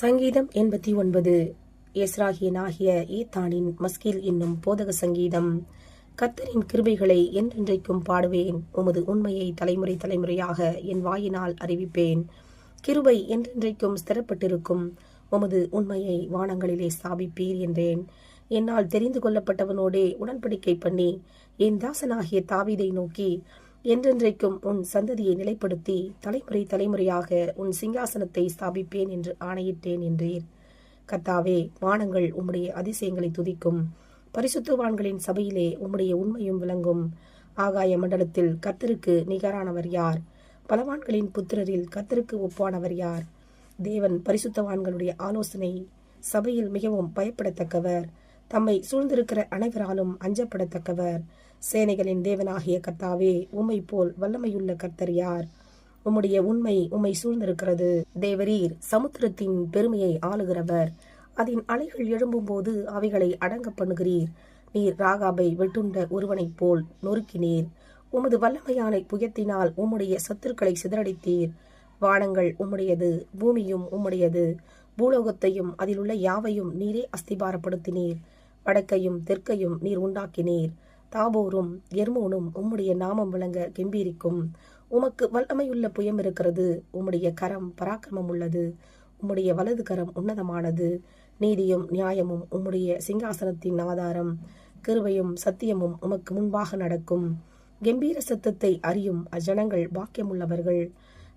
சங்கீதம் எண்பத்தி ஒன்பது. எஸ்ராகியனாகிய ஏத்தானின் மஸ்கில் என்னும் போதக சங்கீதம் கத்தரின் கிருபைகளை என்றென்றைக்கும் பாடுவேன். உமது உண்மையை தலைமுறை தலைமுறையாக என் வாயினால் அறிவிப்பேன். கிருபை என்றென்றைக்கும் ஸ்திரப்பட்டிருக்கும். உமது உண்மையை வானங்களிலே ஸ்தாபிப்பீர் என்றேன். என்னால் தெரிந்து கொள்ளப்பட்டவனோடே உடன்படிக்கை பண்ணி என் தாசனாகிய தாவீதை நோக்கி என்றென்றைக்கும் உன் சந்ததியை நிலைப்படுத்தி தலைமுறை தலைமுறையாக உன் சிங்காசனத்தை ஸ்தாபிப்பேன் என்று ஆணையிட்டேன் என்றீர். கத்தாவே வானங்கள் உம்முடைய அதிசயங்களை துதிக்கும். பரிசுத்தவான்களின் சபையிலே உம்முடைய உண்மையும் விளங்கும். ஆகாய மண்டலத்தில் கர்த்தருக்கு நிகரானவர் யார்? பலவான்களின் புத்திரரில் கர்த்தருக்கு ஒப்பானவர் யார்? தேவன் பரிசுத்தவான்களுடைய ஆலோசனை சபையில் மிகவும் பயப்படத்தக்கவர். தம்மை சூழ்ந்திருக்கிற அனைவராலும் அஞ்சப்படத்தக்கவர். சேனைகளின் தேவனாகிய கர்த்தாவே உம்மை போல் வல்லமையுள்ள கர்த்தர் யார்? உம்முடைய உண்மை உம்மை சூழ்ந்திருக்கிறது. தேவரீர் சமுத்திரத்தின் பெருமையை ஆளுகிறவர். அதன் அலைகள் எழும்பும்போது அவைகளை அடங்க பண்ணுகிறீர். நீர் ராகாபை வெட்டுண்ட ஒருவனைப் போல் நொறுக்கினீர். உமது வல்லமையான புயத்தினால் உம்முடைய சத்துருக்களை சிதறடித்தீர். வானங்கள் உம்முடையது பூமியும் உம்முடையது. பூலோகத்தையும் அதிலுள்ள யாவையும் நீரே அஸ்திபாரப்படுத்தினீர். வடக்கையும் தெற்கையும் நீர் உண்டாக்கினீர். தாபோரும் எர்மோனும் உம்முடைய நாமம் விளங்க கெம்பீரிக்கும். உமக்கு வல்லமையுள்ள புயம் இருக்கிறது. உம்முடைய கரம் பராக்கிரமம் உள்ளது. உம்முடைய வலது கரம் உன்னதமானது. நீதியும் நியாயமும் உம்முடைய சிங்காசனத்தின் ஆதாரம். கிருவையும் சத்தியமும் உமக்கு முன்பாக நடக்கும். கம்பீர சத்தத்தை அறியும் அஜனங்கள் பாக்கியமுள்ளவர்கள்.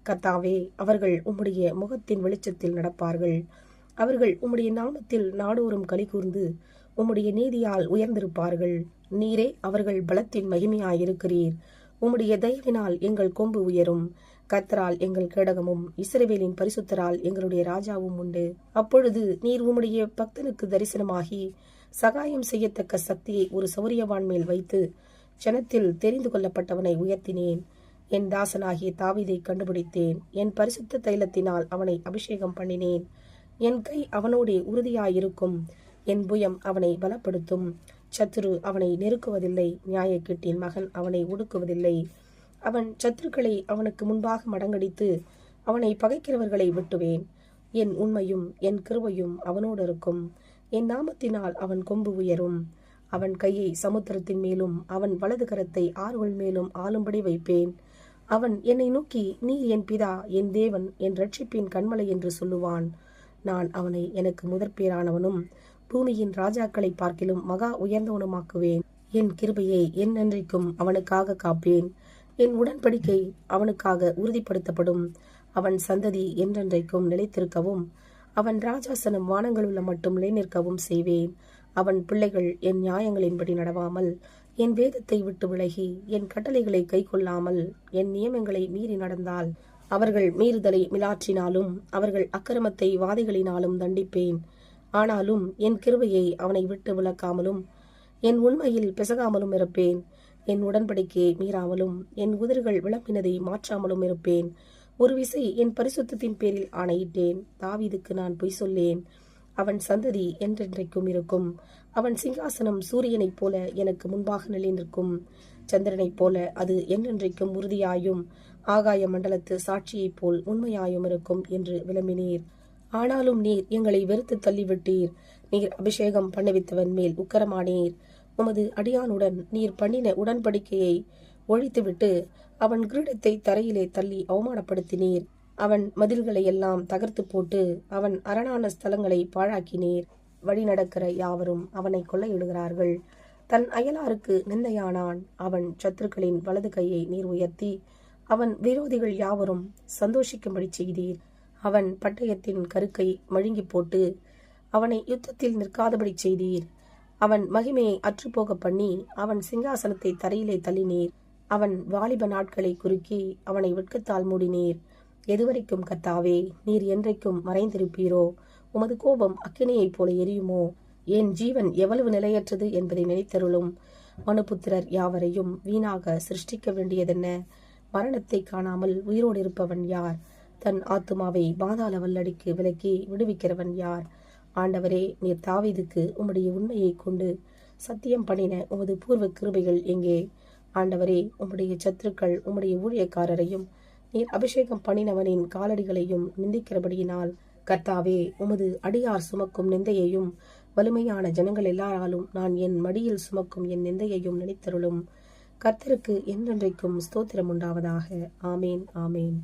கத்தாவே அவர்கள் உம்முடைய முகத்தின் வெளிச்சத்தில் நடப்பார்கள். அவர்கள் உம்முடைய நாமத்தில் நாடோறும் கலி கூர்ந்து உம்முடைய நீதியால் உயர்ந்திருப்பார்கள். நீரே அவர்கள் பலத்தின் மகிமையாயிருக்கிறீர். உம்முடைய தயவினால் எங்கள் கொம்பு உயரும். கத்தரால் எங்கள் கேடகமும் இஸ்ரவேலின் பரிசுத்தரால் எங்களுடைய ராஜாவும் உண்டு. அப்பொழுது நீர் உம்முடைய பக்தனுக்கு தரிசனமாகி சகாயம் செய்யத்தக்க சக்தியை ஒரு சௌரியவான் மேல் வைத்து ஜனத்தில் தெரிந்து கொள்ளப்பட்டவனை உயர்த்தினேன். என் தாசனாகிய தாவிதை கண்டுபிடித்தேன். என் பரிசுத்த தைலத்தினால் அவனை அபிஷேகம் பண்ணினேன். என் கை அவனோடே உறுதியாயிருக்கும். என் புயம் அவனை பலப்படுத்தும். சத்துரு அவனை நெருக்குவதில்லை. நியாயக்கீட்டின் மகன் அவனை ஒடுக்குவதில்லை. அவன் சத்துருக்களை அவனுக்கு முன்பாக மடங்கடித்து அவனை பகைக்கிறவர்களை வெட்டுவேன். என் உண்மையும் என் கிருவையும் அவனோடு இருக்கும். என் நாமத்தினால் அவன் கொம்பு உயரும். அவன் கையை சமுத்திரத்தின் மேலும் அவன் வலது கரத்தை ஆறுகள் மேலும் ஆளும்படி வைப்பேன். அவன் என்னை நோக்கி நீ என் பிதா என் தேவன் என் ரட்சிப்பின் கண்மலை என்று சொல்லுவான். நான் அவனை எனக்கு முதற்பேரானவனும் பூமியின் ராஜாக்களை பார்க்கிலும் மகா உயர்ந்தவனுமாக்குவேன். என் கிருபையை என்றைக்கும் அவனுக்காக காப்பேன். என் உடன்படிக்கை அவனுக்காக உறுதிப்படுத்தப்படும். அவன் சந்ததி என்றென்றைக்கும் நிலைத்திருக்கவும் அவன் ராஜாசனம் வானங்களுள்ள மட்டும் நிலைநிற்கவும் செய்வேன். அவன் பிள்ளைகள் என் நியாயங்களின்படி நடவாமல் என் வேதத்தை விட்டு விலகி என் கட்டளைகளை கை கொள்ளாமல் என் நியமங்களை மீறி நடந்தால் அவர்கள் மீறுதலை மிலாற்றினாலும் அவர்கள் அக்கிரமத்தை வாதிகளினாலும் தண்டிப்பேன். ஆனாலும் என் கிருபையை அவனை விட்டு விளக்காமலும் என் உண்மையில் பிசகாமலும் இருப்பேன். என் உடன்படிக்கையை மீறாமலும் என் உதிர்கள் விளம்பினதை மாற்றாமலும் இருப்பேன். ஒரு விசை என் பரிசுத்தத்தின் பேரில் ஆணையிட்டேன். தாவீதுக்கு நான் பொய் சொல்லேன். அவன் சந்ததி என்றென்றைக்கும் இருக்கும். அவன் சிங்காசனம் சூரியனைப் போல எனக்கு முன்பாக நிலைநிற்கும். சந்திரனைப் போல அது என்றென்றைக்கும் உறுதியாயும் ஆகாய மண்டலத்து சாட்சியைப் போல் உண்மையாயும் இருக்கும் என்று விளம்பினீர். ஆனாலும் நீர் எங்களை வெறுத்து தள்ளிவிட்டீர். நீர் அபிஷேகம் பண்ணுவித்தவன் மேல் உக்கரமானீர். உமது அடியானுடன் நீர் பண்ணின உடன்படிக்கையை ஒழித்துவிட்டு அவன் கிரீடத்தை தரையிலே தள்ளி அவமானப்படுத்தினீர். அவன் மதில்களை எல்லாம் தகர்த்து போட்டு அவன் அரணான ஸ்தலங்களை பாழாக்கினீர். வழி நடக்கிற யாவரும் அவனை கொள்ளையிடுகிறார்கள். தன் அயலாருக்கு நிந்தையானான். அவன் சத்துருக்களின் வலது கையை நீர் உயர்த்தி அவன் விரோதிகள் யாவரும் சந்தோஷிக்கும்படி செய்தீர். அவன் பட்டயத்தின் கருக்கை மழுங்கி போட்டு அவனை யுத்தத்தில் நிற்காதபடி செய்தீர். அவன் மகிமையை அற்றுப்போக பண்ணி அவன் சிங்காசனத்தை தரையிலே தள்ளினீர். அவன் வாலிப நாட்களை குறுக்கி அவனை வெட்கத்தால் மூடினீர். எதுவரைக்கும் கத்தாவே நீர் என்றைக்கும் மறைந்திருப்பீரோ? உமது கோபம் அக்கினியைப் போல எரியுமோ? என் ஜீவன் எவ்வளவு நிலையற்றது என்பதை நினைத்தருளும். மனுபுத்திரர் யாவரையும் வீணாக சிருஷ்டிக்க வேண்டியதென்ன? மரணத்தை காணாமல் உயிரோடு இருப்பவன் யார்? தன் ஆத்துமாவை பாதாள வல்லடிக்கு விலக்கி விடுவிக்கிறவன் யார்? ஆண்டவரே நீர் தாவீதுக்கு உம்முடைய உண்மையை கொண்டு சத்தியம் பண்ணின உமது பூர்வ கிருபைகள் எங்கே? ஆண்டவரே உம்முடைய சத்துருக்கள் உம்முடைய ஊழியக்காரரையும் நீர் அபிஷேகம் பண்ணினவனின் காலடிகளையும் நிந்திக்கிறபடியினால் கர்த்தாவே உமது அடியார் சுமக்கும் நிந்தையையும் வலிமையான ஜனங்கள் எல்லாராலும் நான் என் மடியில் சுமக்கும் என் நிந்தையையும் நினைத்தருளும். கர்த்தருக்கு என்றென்றைக்கும் ஸ்தோத்திரம் உண்டாவதாக. ஆமேன் ஆமேன்.